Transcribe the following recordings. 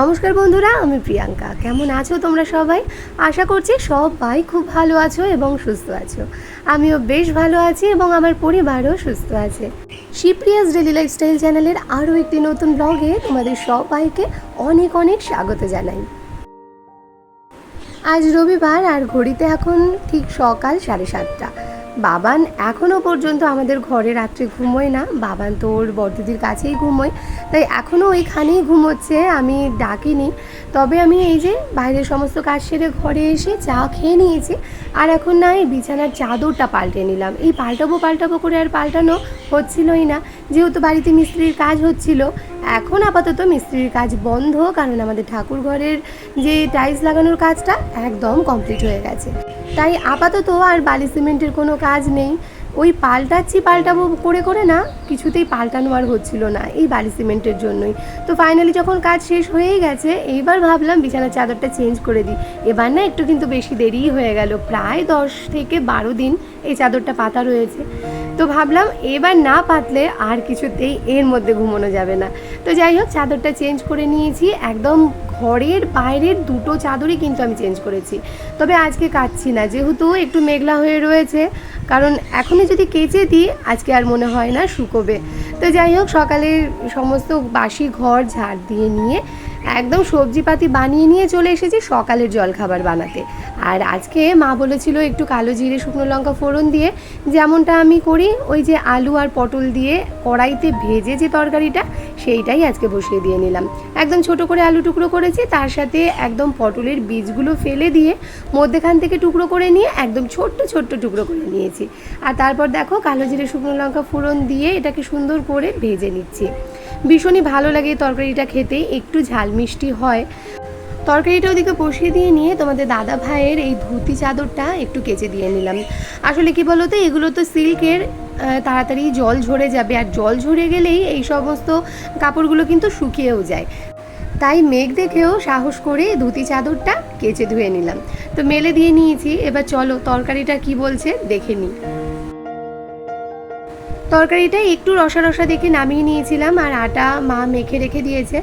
নমস্কার বন্ধুরা, আমি প্রিয়াঙ্কা। কেমন আছো তোমরা সবাই? আশা করছি সবাই খুব ভালো আছো এবং সুস্থ আছো। আমিও বেশ ভালো আছি এবং আমার পরিবারও সুস্থ আছে। শিপ্রিয়াস ডেলি লাইফস্টাইল চ্যানেলের আরও একটি নতুন ব্লগে তোমাদের সবাইকে অনেক অনেক স্বাগত জানাই। আজ রবিবার আর ঘড়িতে এখন ঠিক সকাল সাড়ে সাতটা। বাবান এখনও পর্যন্ত আমাদের ঘরে রাত্রে ঘুমোয় না। বাবান তো ওর বড়দিদির কাছেই ঘুমোয়। তাই এখনও ওইখানেই ঘুমোচ্ছে, আমি ডাকিনি। তবে আমি এই যে বাইরের সমস্ত কাজ সেরে ঘরে এসে চা খেয়ে নিয়েছি। আর এখন না এই বিছানার চাদরটা পাল্টে নিলাম। এই পাল্টাবো পাল্টাবো করে আর পাল্টানো হচ্ছিলই না। যেহেতু বাড়িতে মিস্ত্রির কাজ হচ্ছিল, এখন আপাতত মিস্ত্রির কাজ বন্ধ। কারণ আমাদের ঠাকুর ঘরের যে টাইলস লাগানোর কাজটা একদম কমপ্লিট হয়ে গেছে। তাই আপাতত আর বালি সিমেন্টের কোনো কাজ নেই। ওই পাল্টাচ্ছি, পাল্টাবো করে করে না, কিছুতেই পাল্টানো আর হচ্ছিল না এই বালি সিমেন্টের জন্যই। তো ফাইনালি যখন কাজ শেষ হয়েই গেছে, এইবার ভাবলাম বিছানার চাদরটা চেঞ্জ করে দিই। এবার না একটু কিন্তু বেশি দেরিই হয়ে গেল, প্রায় দশ থেকে বারো দিন এই চাদরটা পাতা রয়েছে। তো ভাবলাম এবার না পাতলে আর কিছুতেই এর মধ্যে ঘুমানো যাবে না। তো যাই হোক, চাদরটা চেঞ্জ করে নিয়েছি। একদম ঘরের বাইরের দুটো চাদরই কিন্তু আমি চেঞ্জ করেছি। তবে আজকে কাচ্ছি না, যেহেতু একটু মেঘলা হয়ে রয়েছে, কারণ এখনই যদি কেচে দিই, আজকে আর মনে হয় না শুকোবে। তো যাই হোক সকালে সমস্ত বাসি ঘর ঝাড় দিয়ে নিয়ে একদম সবজিপাতি বানিয়ে নিয়ে চলে এসেছি সকালের জলখাবার বানাতে। আর আজকে মা বলেছিল একটু কালো জিরে, শুকনো লঙ্কা ফোড়ন দিয়ে, যেমনটা আমি করি, ওই যে আলু আর পটল দিয়ে কড়াইতে ভেজে যে তরকারিটা, সেইটাই আজকে বসিয়ে দিয়ে নিলাম। একদম ছোট করে আলু টুকরো করেছি, তার সাথে একদম পটলের বীজগুলো ফেলে দিয়ে মধ্যেখান থেকে টুকরো করে নিয়ে একদম ছোট্ট ছোট্ট টুকরো করে নিয়েছি। আর তারপর দেখো কালো জিরে, শুকনো লঙ্কা ফোড়ন দিয়ে এটাকে সুন্দর করে ভেজে নিচ্ছি। ভীষণই ভালো লাগে তরকারিটা খেতে, একটু ঝাল মিষ্টি হয়। তরকারিটা ওদিকে বসিয়ে দিয়ে নিয়ে তোমাদের দাদা ভাইয়ের এই ধুতি চাদরটা একটু কেচে দিয়ে নিলাম। আসলে কি বলো তো এগুলো তো সিল্কের তাড়াতাড়ি জল ঝরে যাবে, আর জল ঝরে গেলেই এই সমস্ত কাপড়গুলো কিন্তু শুকিয়েও যায়। তাই মেঘ দেখেও সাহস করে ধুতি চাদরটা কেচে ধুয়ে নিলাম। তো মেলে দিয়ে নিয়েছি, এবার চলো তরকারিটা কি বলছে দেখে নিই। তরকারিটা একটু রসা রসা দেখে নামিয়ে নিয়েছিলাম, আর আটা মা মেখে রেখে দিয়েছে।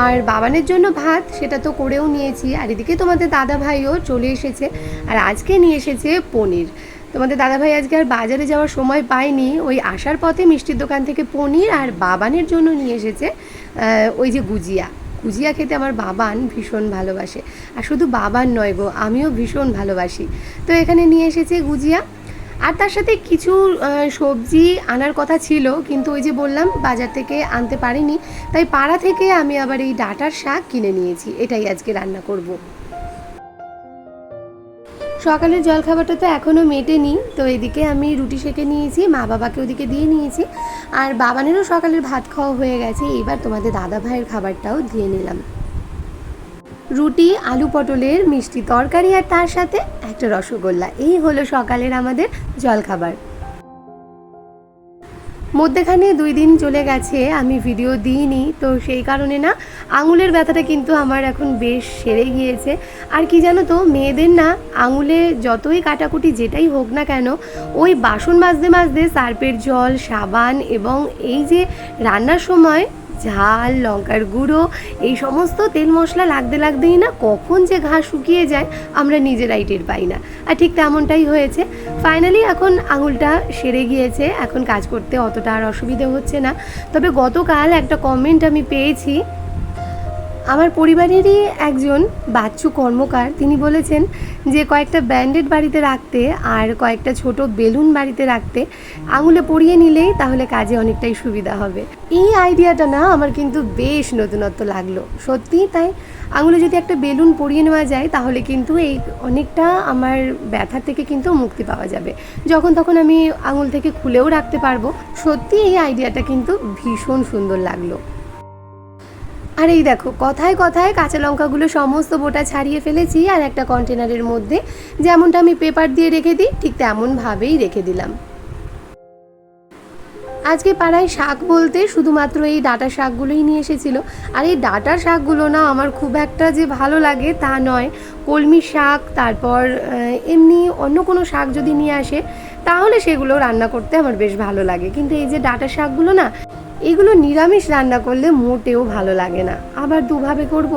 আর বাবানের জন্য ভাত সেটা তো করেও নিয়েছি, আর এদিকে তোমাদের দাদা ভাইও চলে এসেছে, আর আজকে নিয়ে এসেছে পনির। তোমাদের দাদা ভাই আজকে আর বাজারে যাওয়ার সময় পায়নি, ওই আসার পথে মিষ্টির দোকান থেকে পনির আর বাবানের জন্য নিয়ে এসেছে ওই যে গুজিয়া। গুজিয়া খেতে আমার বাবান ভীষণ ভালোবাসে, আর শুধু বাবান নয় গো, আমিও ভীষণ ভালোবাসি। তো এখানে নিয়ে এসেছে গুজিয়া আর তার সাথে কিছু সবজি আনার কথা ছিল, কিন্তু ওই যে বললাম, বাজার থেকে আনতে পারিনি, তাই পাড়া থেকে আমি আবার এই ডাটার শাক কিনে নিয়েছি, এটাই আজকে রান্না করব। সকালের জলখাবারটা তো এখনও মেটেনি, তো এদিকে আমি রুটি সেঁকে নিয়েছি, মা বাবাকে ওদিকে দিয়ে নিয়েছি, আর বাবানেরও সকালের ভাত খাওয়া হয়ে গেছে, এবার তোমাদের দাদা ভাইয়ের খাবারটাও দিয়ে নিলাম। রুটি, আলু পটলের মিষ্টি তরকারি আর তার সাথে একটা রসগোল্লা। এই হলো সকালের আমাদের জলখাবার। মধ্যেখানে দুই দিন চলে গেছে, আমি ভিডিও দিইনি, তো সেই কারণে না, আঙুলের ব্যথাটা কিন্তু আমার এখন বেশ সেরে গিয়েছে। আর কি জানো তো, মেয়েদের না, আঙুলে যতই কাটাকুটি যেটাই হোক না কেন, ওই বাসন মাজতে মাজতে সার্পের জল, সাবান এবং এই যে রান্নার সময় ঝাল, লঙ্কার গুঁড়ো, এই সমস্ত তেল মশলা লাগতে লাগতেই না কখন যে ঘা শুকিয়ে যায় আমরা নিজেরাই টের পাই না। আর ঠিক তেমনটাই হয়েছে। ফাইনালি এখন আঙুলটা সেরে গিয়েছে। এখন কাজ করতে অতটা আর অসুবিধে হচ্ছে না। তবে গতকাল একটা কমেন্ট আমি পেয়েছি আমার পরিবারেরই একজন বাচ্চু কর্মকার, তিনি বলেছেন যে কয়েকটা ব্যান্ডেড বাড়িতে রাখতে আর কয়েকটা ছোট বেলুন বাড়িতে রাখতে আঙুলে পরিয়ে নিলেই তাহলে কাজে অনেকটাই সুবিধা হবে। এই আইডিয়াটা না আমার কিন্তু বেশ নতুনত্ব লাগল। সত্যিই তাই, আঙুলে যদি একটা বেলুন পরিয়ে নেওয়া যায় তাহলে কিন্তু এই অনেকটা আমার ব্যথা থেকে কিন্তু মুক্তি পাওয়া যাবে। যখন তখন আমি আঙুল থেকে খুলেও রাখতে পারব। সত্যি এই আইডিয়াটা কিন্তু ভীষণ সুন্দর লাগল। আর এই দেখো, কথায় কথায় কাঁচা লঙ্কাগুলো সমস্ত বোটা ছাড়িয়ে ফেলেছি আর একটা কন্টেনারের মধ্যে। যেমনটা আমি পেপার দিয়ে রেখে দিই, ঠিক তেমনভাবেই রেখে দিলাম। আজকে পাড়ায় শাক বলতে শুধুমাত্র এই ডাটা শাকগুলোই নিয়ে এসেছিল। আর এই ডাটার শাকগুলো না আমার খুব একটা যে ভালো লাগে তা নয়। কলমি শাক, তারপর এমনি অন্য কোনো শাক যদি নিয়ে আসে, তাহলে সেগুলো রান্না করতে আমার বেশ ভালো লাগে। কিন্তু এই যে ডাটা শাকগুলো না এগুলো নিরামিষ রান্না করলে মোটেও ভালো লাগে না। আবার দুভাবে করব?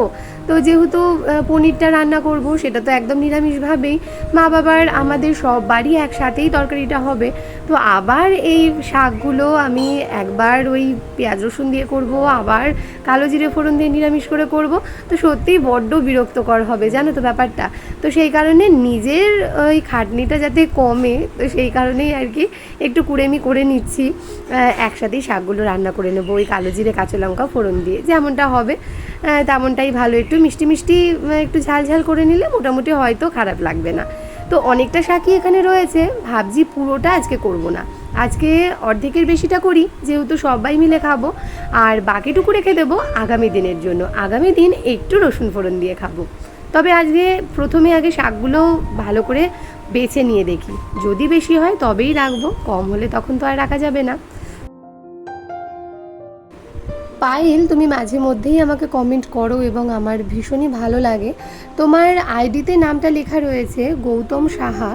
তো যেহেতু পনিরটা রান্না করব, সেটা তো একদম নিরামিষভাবেই। মা বাবার, আমাদের সব বাড়ি একসাথেই তরকারিটা হবে। তো আবার এই শাকগুলো আমি একবার ওই পেঁয়াজ রসুন দিয়ে করব, আবার কালো জিরে ফোড়ন দিয়ে নিরামিষ করে করব। তো সত্যিই বড্ড বিরক্তকর হবে, জানো তো ব্যাপারটা। তো সেই কারণে নিজের ওই খাটনিটা যাতে কমে, তো সেই কারণেই আর কি একটু কুড়েমি করে নিচ্ছি। একসাথেই শাকগুলো রান্না করে নেব, ওই কালো জিরে, কাঁচা লঙ্কা, ফোড়ন দিয়ে। যেমনটা হবে তেমনটাই ভালো, একটু মিষ্টি মিষ্টি একটু ঝাল ঝাল করে নিলে মোটামুটি হয়তো খারাপ লাগবে না। তো অনেকটা শাকই এখানে রয়েছে, ভাবছি পুরোটা আজকে করব না। আজকে অর্ধেকের বেশিটা করি, যেহেতু সবাই মিলে খাব, আর বাকিটুকু রেখে দেবো আগামী দিনের জন্য। আগামী দিন একটু রসুন ফোড়ন দিয়ে খাব। তবে আজকে প্রথমে আগে শাকগুলো ভালো করে বেছে নিয়ে দেখি। যদি বেশি হয় তবেই রাখব, কম হলে তখন তো আর রাখা যাবে না। পায়েল তুমি মাঝে মধ্যেই আমাকে কমেন্ট করো এবং আমার ভীষণই ভালো লাগে। তোমার আইডিতে নামটা লেখা রয়েছে, গৌতম সাহা।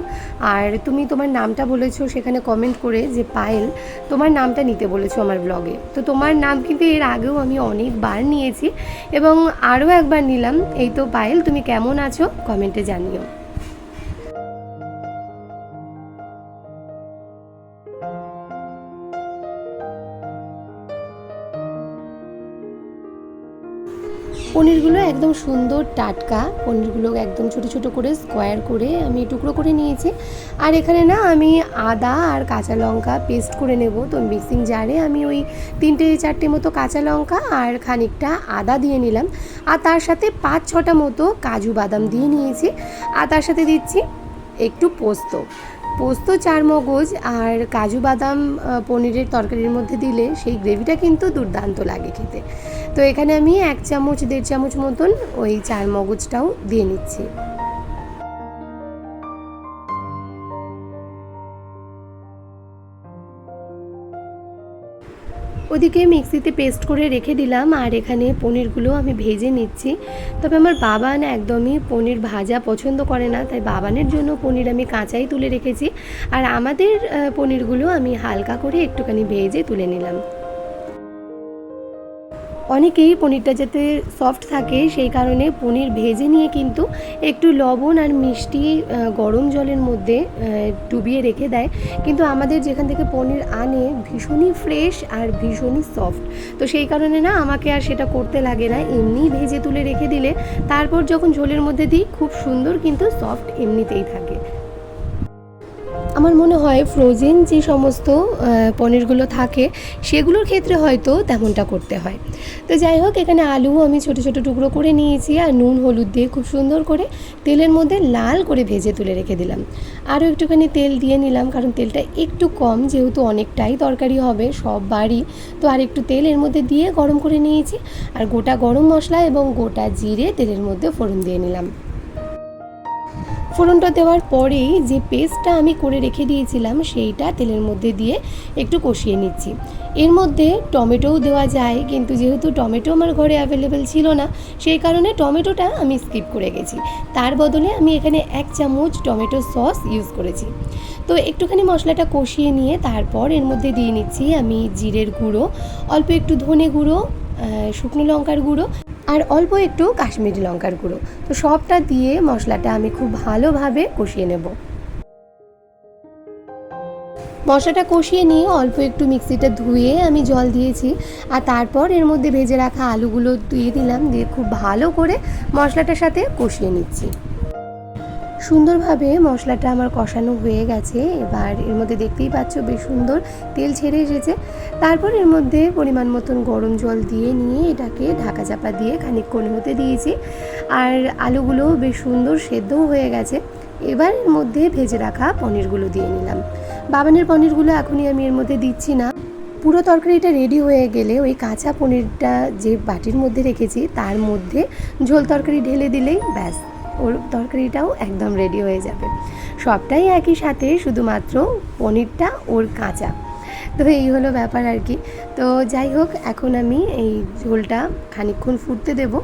আর তুমি তোমার নামটা বলেছ সেখানে কমেন্ট করে যে পায়েল তোমার নামটা নিতে বলেছ আমার ব্লগে তো তোমার নাম কিন্তু এর আগেও আমি অনেকবার নিয়েছি এবং আরও একবার নিলাম। এই তো পায়েল তুমি কেমন আছো? কমেন্টে জানিও। পনিরগুলো একদম সুন্দর টাটকা, পনিরগুলো একদম ছোট ছোট করে স্কোয়ার করে আমি টুকরো করে নিয়েছি। আর এখানে না আমি আদা আর কাঁচা লঙ্কা পেস্ট করে নেব। তো মিক্সিং জারে আমি ওই তিনটে চারটে মতো কাঁচা লঙ্কা আর খানিকটা আদা দিয়ে নিলাম। আর তার সাথে পাঁচ ছটা মতো কাজু বাদাম দিয়ে নিয়েছি। আর তার সাথে দিচ্ছি একটু পোস্ত। পোস্ত চার মগজ আর কাজু বাদাম পনিরের তরকারির মধ্যে দিলে সেই গ্রেভিটা কিন্তু দুর্দান্ত লাগে খেতে। তো এখানে আমি এক চামচ, দেড় চামচ মতন ওই চার মগজটাও দিয়ে নিচ্ছি। ওদিকে মিক্সিতে পেস্ট করে রেখে দিলাম, আর এখানে পনিরগুলো আমি ভেজে নিচ্ছি। তবে আমার বাবান একদমই পনির ভাজা পছন্দ করে না, তাই বাবানের জন্য পনির আমি কাঁচাই তুলে রেখেছি। আর আমাদের পনিরগুলো আমি হালকা করে একটুখানি ভেজে তুলে নিলাম। অনেকেই পনিরটা যাতে সফট থাকে, সেই কারণে পনির ভেজে নিয়ে কিন্তু একটু লবণ আর মিষ্টি গরম জলের মধ্যে ডুবিয়ে রেখে দেয়। কিন্তু আমাদের যেখান থেকে পনির আনে, ভীষণই ফ্রেশ আর ভীষণই সফট তো সেই কারণে না, আমাকে আর সেটা করতে লাগে না। এমনি ভেজে তুলে রেখে দিলে, তারপর যখন ঝোলের মধ্যে দিই, খুব সুন্দর কিন্তু সফট এমনিতেই থাকে। আমার মনে হয় ফ্রোজেন যে সমস্ত পনিরগুলো থাকে, সেগুলোর ক্ষেত্রে হয়তো তেমনটা করতে হয়। তো যাই হোক, এখানে আলু আমি ছোট ছোট টুকরো করে নিয়েছি আর নুন, হলুদ দিয়ে খুব সুন্দর করে তেলের মধ্যে লাল করে ভেজে তুলে রেখে দিলাম। আরও একটুখানি তেল দিয়ে নিলাম, কারণ তেলটা একটু কম যেহেতু অনেকটাই তরকারি হবে, সব বাড়ি। তো আর একটু তেল এর মধ্যে দিয়ে গরম করে নিয়েছি, আর গোটা গরম মশলা এবং গোটা জিরে তেলের মধ্যে ফোড়ন দিয়ে নিলাম। ফোড়নটা দেওয়ার পরেই যে পেস্টটা আমি করে রেখে দিয়েছিলাম সেইটা তেলের মধ্যে দিয়ে একটু কষিয়ে নিচ্ছি। এর মধ্যে টমেটোও দেওয়া যায়, কিন্তু যেহেতু টমেটো আমার ঘরে অ্যাভেলেবেল ছিল না, সেই কারণে টমেটোটা আমি স্কিপ করে গেছি। তার বদলে আমি এখানে এক চামচ টমেটো সস ইউজ করেছি। তো একটুখানি মশলাটা কষিয়ে নিয়ে তারপর এর মধ্যে দিয়ে নিচ্ছি আমি জিরের গুঁড়ো, অল্প একটু ধনে গুঁড়ো শুকনো লঙ্কার গুঁড়ো। আর অল্প একটু কাশ্মীরি লঙ্কার গুঁড়ো। তো সবটা দিয়ে মশলাটা আমি খুব ভালোভাবে কষিয়ে নেব। মশলাটা কষিয়ে নিয়ে অল্প একটু মিক্সিটা ধুয়ে আমি জল দিয়েছি। আর তারপর এর মধ্যে ভেজে রাখা আলুগুলো দিয়ে দিলাম, দিয়ে খুব ভালো করে মশলাটার সাথে কষিয়ে নিচ্ছি। সুন্দরভাবে মশলাটা আমার কষানো হয়ে গেছে। এবার এর মধ্যে দেখতেই পাচ্ছ বেশ সুন্দর তেল ছেড়ে এসেছে। তারপর এর মধ্যে পরিমাণ মতন গরম জল দিয়ে নিয়ে এটাকে ঢাকা চাপা দিয়ে খানিকক্ষণ হতে দিয়েছি। আর আলুগুলো বেশ সুন্দর সেদ্ধও হয়ে গেছে। এবার এর মধ্যে ভেজে রাখা পনিরগুলো দিয়ে নিলাম। বাবানের পনিরগুলো এখনই আমি এর মধ্যে দিচ্ছি না। পুরো তরকারিটা রেডি হয়ে গেলে ওই কাঁচা পনিরটা যে বাটির মধ্যে রেখেছি, তার মধ্যে ঝোল তরকারি ঢেলে দিলেই ব্যাস। ওর তরকারিটাও একদম রেডি হয়ে যাবে। সবটাই একই সাথে, শুধুমাত্র পনিরটা ওর কাঁচা। তো এই হলো ব্যাপার আর কি। তো যাই হোক, এখন আমি এই ঝোলটা খানিকক্ষণ ফুটতে দেবো।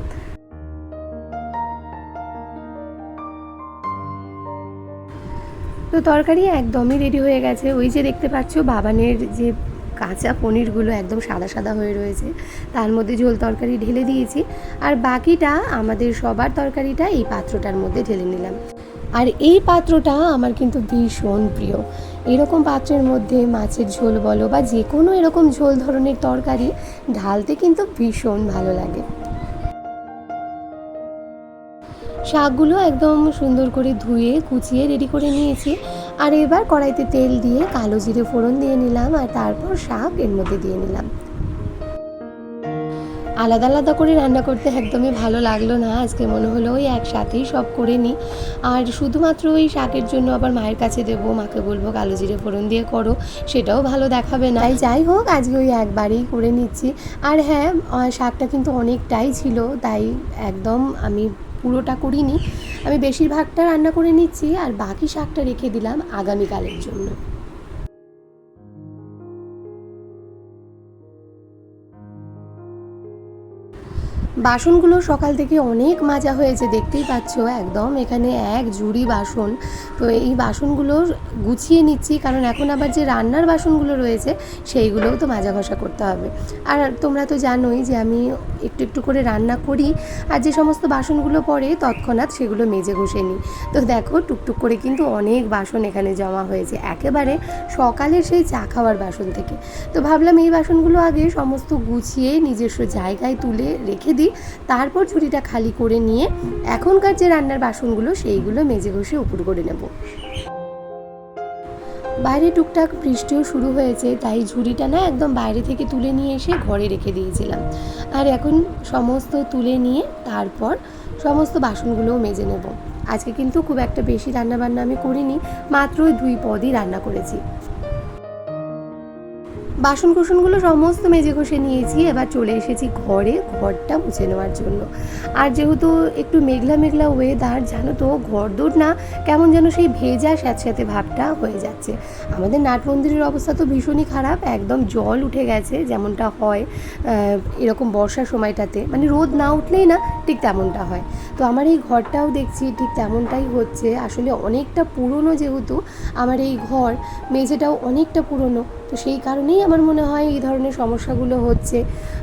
তো তরকারি একদমই রেডি হয়ে গেছে। ওই যে দেখতে পাচ্ছ, বাবানের যে কাঁচা পনিরগুলো একদম সাদা সাদা হয়ে রয়েছে। তার মধ্যে ঝোল তরকারি ঢেলে দিয়েছি। আর বাকিটা আমাদের সবার তরকারিটা এই পাত্রটার মধ্যে ঢেলে নিলাম। আর এই পাত্রটা আমার কিন্তু ভীষণ প্রিয়। এরকম পাত্রের মধ্যে মাছের ঝোল বলো বা যে কোনো এরকম ঝোল ধরনের তরকারি ঢালতে কিন্তু ভীষণ ভালো লাগে। শাকগুলো একদম সুন্দর করে ধুয়ে, কুচিয়ে রেডি করে নিয়েছি। আর এবার কড়াইতে তেল দিয়ে কালো জিরে ফোড়ন দিয়ে নিলাম আর তারপর শাক এর মধ্যে দিয়ে নিলাম। আলাদা আলাদা করে রান্না করতে একদমই ভালো লাগল না। আজকে মনে হলো ওই একসাথেই সব করে নিই আর শুধুমাত্র ওই শাকের জন্য আবার মায়ের কাছে দেবো, মাকে বলব কালো জিরে ফোড়ন দিয়ে করো, সেটাও ভালো দেখাবে না। তাই যাই হোক, আজকে ওই একবারেই করে নিচ্ছি। আর হ্যাঁ শাকটা কিন্তু অনেকটাই ছিল, তাই একদম আমি পুরোটা করিনি। আমি বেশিরভাগটা রান্না করে নিচ্ছি, আর বাকি শাকটা রেখে দিলাম আগামীকালের জন্য। বাসনগুলো সকাল থেকে অনেক মাজা হয়েছে, দেখতেই পাচ্ছ একদম। এখানে এক ঝুড়ি বাসন। তো এই বাসনগুলো গুছিয়ে নিচ্ছি, কারণ এখন আবার যে রান্নার বাসনগুলো রয়েছে, সেইগুলোও তো মাজা ঘষা করতে হবে। আর তোমরা তো জানোই যে আমি একটু একটু করে রান্না করি, আর যে সমস্ত বাসনগুলো পড়ে তৎক্ষণাৎ সেগুলো মেজে ঘষে নিই। তো দেখো, টুকটুক করে কিন্তু অনেক বাসন এখানে জমা হয়েছে, একেবারে সকালের সেই চা খাওয়ার বাসন থেকে। তো ভাবলাম এই বাসনগুলো আগে সমস্ত গুছিয়ে নিজস্ব জায়গায় তুলে রেখে দিই তারপর ঝুড়িটা খালি করে নিয়ে এখনকার যে রান্নার বাসনগুলো, সেইগুলো মেজে ঘষে উপর করে নেব। বাইরে টুকটাক বৃষ্টিও শুরু হয়েছে, তাই ঝুড়িটা না একদম বাইরে থেকে তুলে নিয়ে এসে ঘরে রেখে দিয়েছিলাম। আর এখন সমস্ত তুলে নিয়ে তারপর সমস্ত বাসনগুলোও মেজে নেব। আজকে কিন্তু খুব একটা বেশি রান্না বান্না আমি করিনি, মাত্র দুই পদই রান্না করেছি। বাসন কুসনগুলো সমস্ত মেজে ঘষে নিয়েছি, এবার চলে এসেছি ঘরে, ঘরটা মুছে নেওয়ার জন্য। আর যেহেতু একটু মেঘলা মেঘলা ওয়েদার জানো তো, ঘরদোর না, কেমন যেন সেই ভেজা স্যাঁতস্যাঁতে ভাবটা হয়ে যাচ্ছে। আমাদের নাট মন্দিরের অবস্থা তো ভীষণই খারাপ, একদম জল উঠে গেছে যেমনটা হয় এরকম বর্ষার সময়টাতে। মানে রোদ না উঠলেই না ঠিক তেমনটা হয়। তো আমার এই ঘরটাও দেখছি ঠিক তেমনটাই হচ্ছে। আসলে অনেকটা পুরনো যেহেতু, আমার এই ঘর মেঝেটাও অনেকটা পুরনো। তো সেই কারণেই আমার মনে হয় এই ধরনের সমস্যাগুলো হচ্ছে।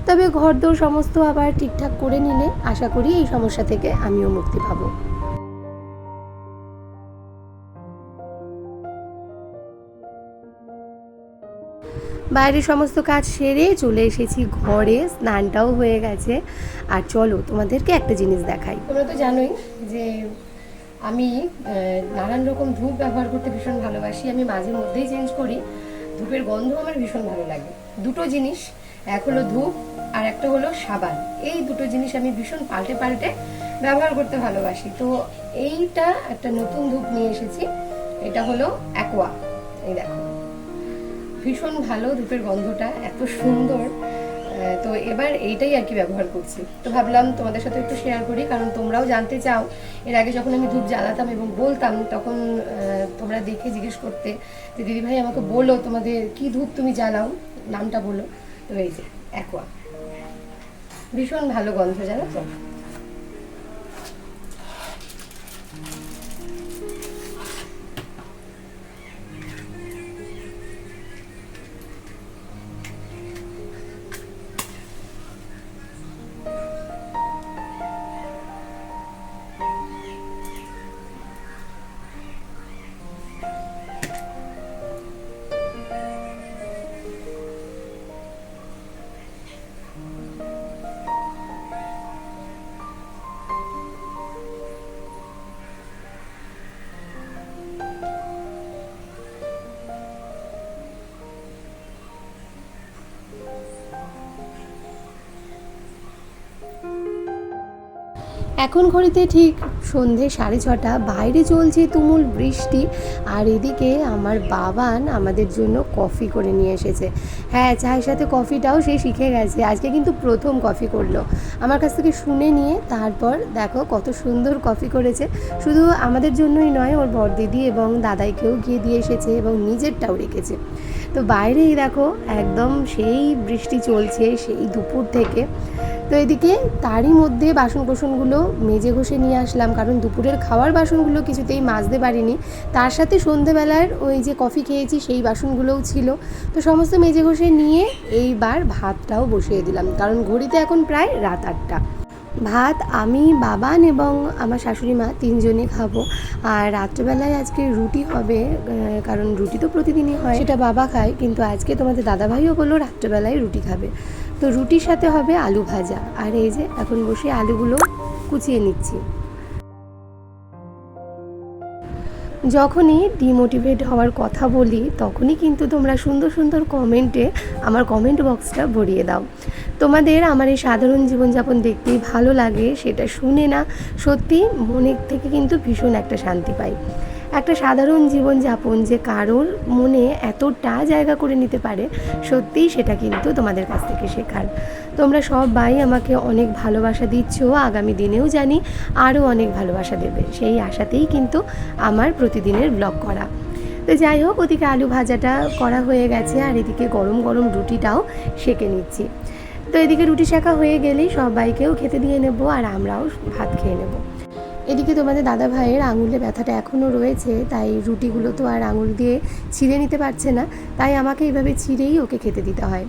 তবে ঘরদোর সমস্ত আবার ঠিকঠাক করে নিলে আশা করি এই সমস্যা থেকে আমিও মুক্তি পাবো। বাইরে সমস্ত কাজ সেরে চলে এসেছি ঘরে, স্নানটাও হয়ে গেছে। আর চলো, তোমাদেরকে একটা জিনিস দেখাই। তোমরা তো জানোই যে আমি নানান রকম ধূপ ব্যবহার করতে ভীষণ ভালোবাসি। আমি মাঝে মধ্যেই চেঞ্জ করি। ধূপের গন্ধ আমার ভীষণ ভালো লাগে। দুটো জিনিস, এক হলো ধূপ আর একটা হলো সাবান। এই দুটো জিনিস আমি ভীষণ পাল্টে পাল্টে ব্যবহার করতে ভালোবাসি। তো এইটা একটা নতুন ধূপ নিয়ে এসেছি। এটা হলো অ্যাকোয়া। এই দেখো। ভীষণ ভালো ধূপের গন্ধটা, এত সুন্দর। তো এবার এইটাই আর কি ব্যবহার করছি। তো ভাবলাম তোমাদের সাথে একটু শেয়ার করি, কারণ তোমরাও জানতে চাও, এর আগে যখন আমি ধূপ জ্বালাতাম এবং বলতাম, তখন তোমরা দেখে জিজ্ঞেস করতে যে, দিদি ভাই, আমাকে বলো তোমাদের কি ধূপ তুমি জ্বালাও? নামটা বলো। তো এই যে অ্যাকোয়া ভীষণ ভালো গন্ধ, জানো তো? এখন ঘড়িতে ঠিক সন্ধে সাড়ে ছটা। বাইরে চলছে তুমুল বৃষ্টি আর এদিকে আমার বাবান আমাদের জন্য কফি করে নিয়ে এসেছে। হ্যাঁ চায়ের সাথে কফিটাও সে শিখে গেছে। আজকে কিন্তু প্রথম কফি করল। আমার কাছ থেকে শুনে নিয়ে তারপর দেখো কত সুন্দর কফি করেছে। শুধু আমাদের জন্যই নয়, ওর বড়দিদি এবং দাদাইকেও গিয়ে দিয়ে এসেছে এবং নিজেরটাও রেখেছে। তো বাইরেই দেখো একদম সেই বৃষ্টি চলছে সেই দুপুর থেকে। তো এদিকে তারই মধ্যে বাসন কোসনগুলো মেজে ঘষে নিয়ে আসলাম, কারণ দুপুরের খাওয়ার বাসনগুলো কিছুতেই মাজতে পারিনি। তার সাথে সন্ধেবেলার ওই যে কফি খেয়েছি, সেই বাসনগুলোও ছিল। তো সমস্ত মেজে ঘষে নিয়ে এইবার ভাতটাও বসিয়ে দিলাম, কারণ ঘড়িতে এখন প্রায় রাত আটটা। ভাত আমি, বাবান এবং আমার শাশুড়ি মা তিনজনে খাব। আর রাত্রেবেলায় আজকে রুটি হবে কারণ রুটি তো প্রতিদিনই হয়। সেটা বাবা খায়, কিন্তু আজকে তোমাদের দাদাভাইও বলল রাত্রেবেলায় রুটি খাবে। তো রুটির সাথে হবে আলু ভাজা। আর এই যে এখন বসে আলুগুলো কুচিয়ে নিচ্ছি। যখনই ডিমোটিভেট হওয়ার কথা বলি, তখনই কিন্তু তোমরা সুন্দর সুন্দর কমেন্টে আমার কমেন্ট বক্সটা ভরিয়ে দাও। তোমাদের আমার এই সাধারণ জীবনযাপন দেখতেই ভালো লাগে, সেটা শুনে না সত্যি মনের থেকে কিন্তু ভীষণ একটা শান্তি পাই। একটা সাধারণ জীবনযাপন যে কারোর মনে এতটা জায়গা করে নিতে পারে, সত্যিই সেটা কিন্তু তোমাদের কাছ থেকে শেখার। তোমরা সবাই আমাকে অনেক ভালোবাসা দিচ্ছ, আগামী দিনেও জানি আরও অনেক ভালোবাসা দেবে। সেই আশাতেই কিন্তু আমার প্রতিদিনের ব্লগ করা। তো যাই হোক, ওদিকে আলু ভাজাটা করা হয়ে গেছে, আর এদিকে গরম গরম রুটিটাও সেকে নিচ্ছি। তো এদিকে রুটি শেখা হয়ে গেলেই সবাইকেও খেতে দিয়ে নেব, আর আমরাও ভাত খেয়ে নেব। এদিকে তোমাদের দাদা ভাইয়ের আঙুলে ব্যথাটা এখনও রয়েছে, তাই রুটিগুলো তো আর আঙুল দিয়ে ছিঁড়ে নিতে পারছে না, তাই আমাকে এইভাবে ছিঁড়েই ওকে খেতে দিতে হয়।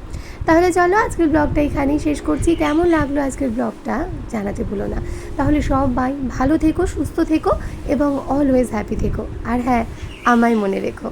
তাহলে চলো আজকের ব্লগটা এখানেই শেষ করছি। কেমন লাগল আজকের ব্লগটা জানাতে ভুলো না। তাহলে সব সবাই ভালো থেকো, সুস্থ থেকো এবং অলওয়েজ হ্যাপি থেকো। আর হ্যাঁ আমায় মনে রেখো।